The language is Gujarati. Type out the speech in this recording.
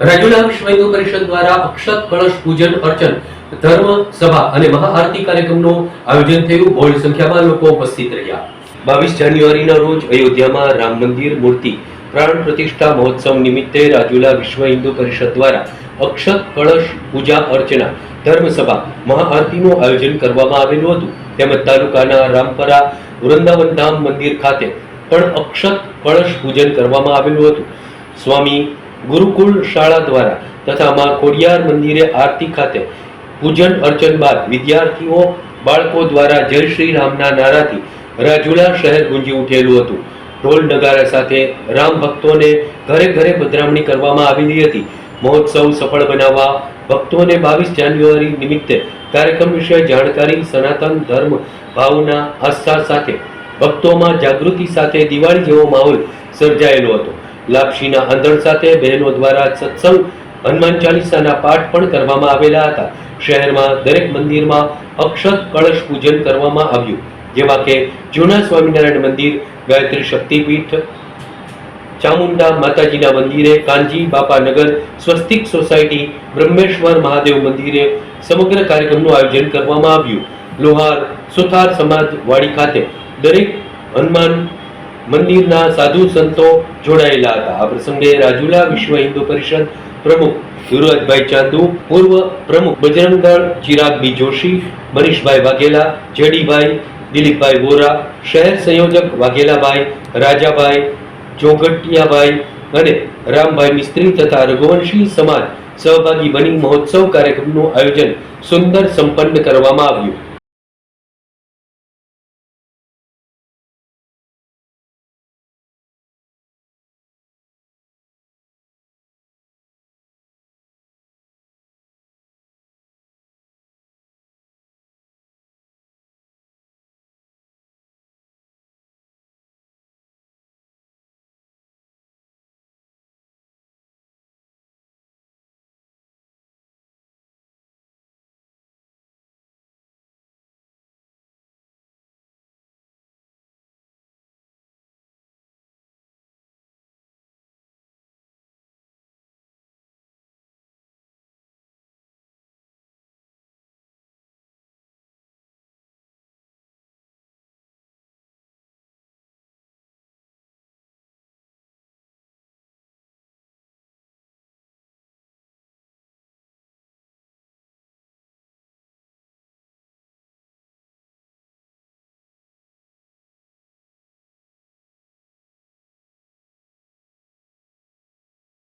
રાજુલા વિશ્વ હિન્દુ પરિષદ દ્વારા અક્ષત કળશ પૂજન અર્ચન, ધર્મ, સભા અને મહાઆરતી કાર્યક્રમનું આયોજન થયું. બહોળી સંખ્યામાં લોકો ઉપસ્થિત રહ્યા. બાવીસ જાન્યુઆરીના રોજ અયોધ્યામાં રામ મંદિર મૂર્તિ પ્રાણ પ્રતિષ્ઠા મહોત્સવ નિમિત્તે રાજુલા વિશ્વ હિન્દુ પરિષદ દ્વારા અક્ષત કળશ પૂજા અર્ચના ધર્મસભા મહાઆરતીનું આયોજન કરવામાં આવેલું હતું. તેમજ તાલુકાના રામપરા, વૃંદાવન ધામ મંદિર ખાતે પણ અક્ષત કળશ પૂજન કરવામાં આવેલું હતું. સ્વામી ગુરુકુળ શાળા દ્વારા તથા માં ખોડિયાર મંદિરે આરતી ખાતે પૂજન અર્ચન બાદ વિદ્યાર્થીઓ, બાળકો દ્વારા જય શ્રી રામના નારાથી રાજુલા શહેર ગુંજી ઉઠેલું હતું. ઢોલ નગારા સાથે રામ ભક્તોને ઘરે ઘરે પધરામણી કરવામાં આવેલી હતી. મહોત્સવ સફળ બનાવવા ભક્તોને બાવીસ જાન્યુઆરી નિમિત્તે કાર્યક્રમ વિશે જાણકારી, સનાતન ધર્મ, ભાવના, આસ્થા સાથે ભક્તોમાં જાગૃતિ સાથે દિવાળી જેવો માહોલ સર્જાયેલો હતો. લાપસીના આંધણ સાથે બહેનો દ્વારા સત્સંગ, હનુમાન ચાલીસાના પાઠ પણ કરવામાં આવેલા હતા. શહેરમાં દરેક મંદિરમાં અક્ષત કળશ પૂજન કરવામાં આવ્યું, જેવા કે જૂના સ્વામિનારાયણ મંદિર, ગાયત્રી શક્તિપીઠ, ચામુંડા માતાજીના મંદિરે કાંજી બાપાનગર સ્વસ્તિક સોસાયટી, બ્રહ્મેશ્વર મહાદેવ મંદિરે સમગ્ર કાર્યક્રમનું આયોજન કરવામાં આવ્યું. લોહાર સુથાર સમાજ વાડી ખાતે દરેક હનુમાન મંદિરના સાધુ સંતો જોડાયેલા હતા. આ પ્રસંગે રાજુલા વિશ્વ હિન્દુ પરિષદ પ્રમુખ યુવરાજભાઈ ચાંદુ, પૂર્વ પ્રમુખ બજરંગ દળ જોશી મનીષભાઈ વાઘેલા, જેડીભાઈ, દિલીપભાઈ વોરા, શહેર સંયોજક વાઘેલાભાઈ, રાજાભાઈ ચોગટિયાભાઈ અને રામભાઈ મિસ્ત્રી તથા રઘુવંશી સમાજ સહભાગી બની મહોત્સવ કાર્યક્રમનું આયોજન સુંદર સંપન્ન કરવામાં આવ્યું.